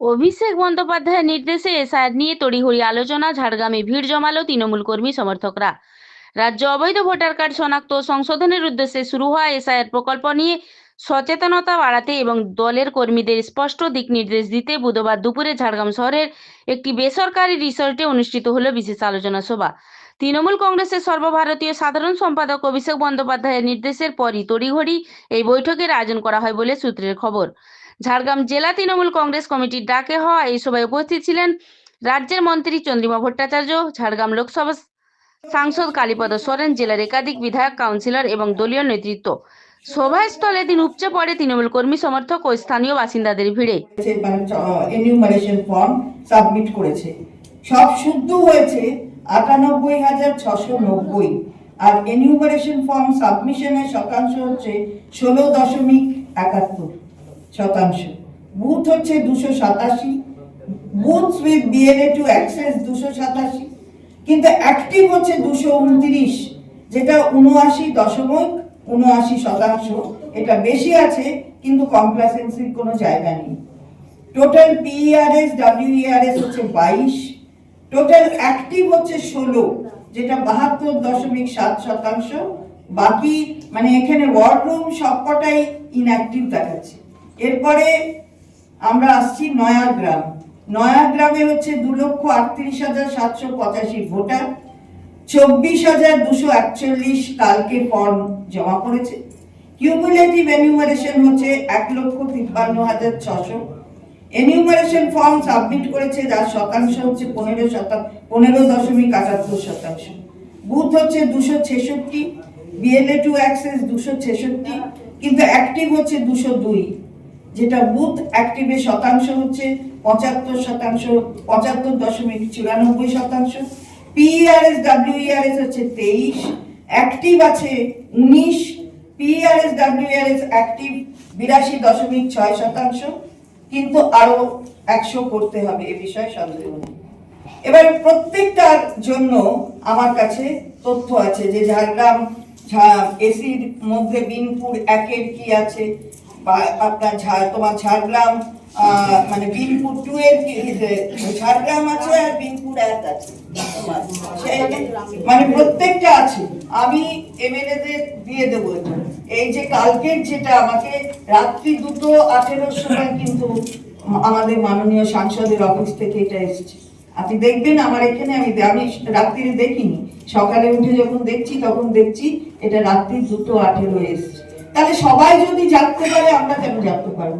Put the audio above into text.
অভিষেক বন্দ্যোপাধ্যায়ের নির্দেশে এসআইআর নিয়ে তড়িঘড়ি আলোচনা, ঝাড়গ্রামে ভিড় জমালো তৃণমূল কর্মী সমর্থকরা। রাজ্য অবৈধ ভোটার কার্ড শনাক্ত সংশোধনের উদ্দেশ্যে শুরু হওয়া এসআইআর প্রকল্প নিয়ে সচেতনতা বাড়াতে এবং দলের কর্মীদের স্পষ্ট দিক নির্দেশ দিতে বুধবার দুপুরে ঝাড়গ্রাম শহরের একটি বেসরকারি রিসর্টে অনুষ্ঠিত হলো বিশেষ আলোচনা সভা। তৃণমূল কংগ্রেসের সর্বভারতীয় সাধারণ সম্পাদক অভিষেক বন্দ্যোপাধ্যায়ের নির্দেশের পরই তড়িঘড়ি এই বৈঠকের আয়োজন করা হয় বলে সূত্রের খবর। ঝাড়গ্রাম জেলা তৃণমূল কংগ্রেস কমিটির ডাকে হওয়া এই সভায় উপস্থিত ছিলেন রাজ্যের মন্ত্রী চন্দ্রিমা ভট্টাচার্য, ঝাড়গ্রাম লোকসভা সাংসদ কালীপদ সোরেন, জেলার একাধিক বিধায়ক, কাউন্সিলর এবং দলীয় নেতৃত্ব। সভাস্থলে দিন উপচে পড়ে তৃণমূল কর্মী সমর্থক ও স্থানীয় বাসিন্দাদের ভিড়ে। সাবমিট করেছে। সব শুদ্ধ হয়েছে আটানব্বই হাজার ছশো নব্বই। আর এনিউমারেশন ফর্ম সাবমিশনের শতাংশ হচ্ছে ষোলো দশমিক একাত্তর। শতাংশ। বুথ হচ্ছে দুশো সাতাশি। Booth with BLA to access দুশো সাতাশি। কিন্তু অ্যাক্টিভ হচ্ছে দুশো উনত্রিশ, যেটা উনআশি দশমিক উনআশি শতাংশ। এটা বেশি আছে, কিন্তু কমপ্লাসেন্সির কোনো জায়গা নেই। টোটাল পিইআরএস ডাব্লিউইআরএস হচ্ছে বাইশ। টোটাল অ্যাক্টিভ হচ্ছে ষোলো, যেটা বাহাত্তর দশমিক সাত শতাংশ। বাকি মানে এখানে ওয়ার্ড রুম সবকটাই ইনঅ্যাক্টিভ দেখাচ্ছে। এরপরে আমরা আসছি নয়াগ্রাম। নয়াগ্রামে হচ্ছে দু লক্ষ আটত্রিশ হাজার সাতশো পঁচাশি ভোটার। চব্বিশ হাজার দুশো একচল্লিশ কালকে ফর্ম জমা করেছে কিউমুলেটিভ এনিউমারেশন হচ্ছে এক লক্ষ তিপ্পান্ন হাজার ছশো। এনিউমারেশন ফর্ম সাবমিট করেছে যার শতাংশ হচ্ছে পনেরো শতাংশ পনেরো দশমিক আটাত্তর শতাংশ। বুথ হচ্ছে দুশো ছেষট্টি বিএলএ টু অ্যাক্সেস দুশো ছেষট্টি, কিন্তু অ্যাক্টিভ হচ্ছে দুশো দুই। যেটা বুথ অ্যাক্টিভে শতাংশ হচ্ছে পঁচাত্তর শতাংশ, পঁচাত্তর দশমিক চুরানব্বই শতাংশ। পিইআরএস ডাব্লিউইআরএস হচ্ছে তেইশ অ্যাক্টিভ আছে উনিশ পিইআরএস ডাব্লিউইআরএস অ্যাক্টিভ বিরাশি দশমিক ছয় শতাংশ। কিন্তু আরও একশো করতে হবে এ বিষয়ে সন্দেহ এবার প্রত্যেকটার জন্য আমার কাছে তথ্য আছে যে ঝাড়গ্রাম এসির মধ্যে বিনপুর একের কি আছে? আপনার ঝাড়, তোমার ঝাড়গ্রাম মানে বিনপুর টু এর ঝাড়গ্রাম আছে আর বিনপুর এক আছে। মানে প্রত্যেকটা আছে। আমি এমএলএ দের দিয়ে দেবো। এই যে কালকের যেটা আমাকে রাত্রি দুটো আঠেরোর সময় কিন্তু আমাদের মাননীয় সাংসদের অফিস থেকে এটা এসেছে। আপনি দেখবেন আমার এখানে আমি আমি রাত্রিরে দেখিনি। সকালে উঠে যখন দেখছি, তখন দেখছি এটা রাত্রি দুটো আঠেরো এসছে। তাহলে সবাই যদি জানতে পারে আমরা কেন জানতে পারব?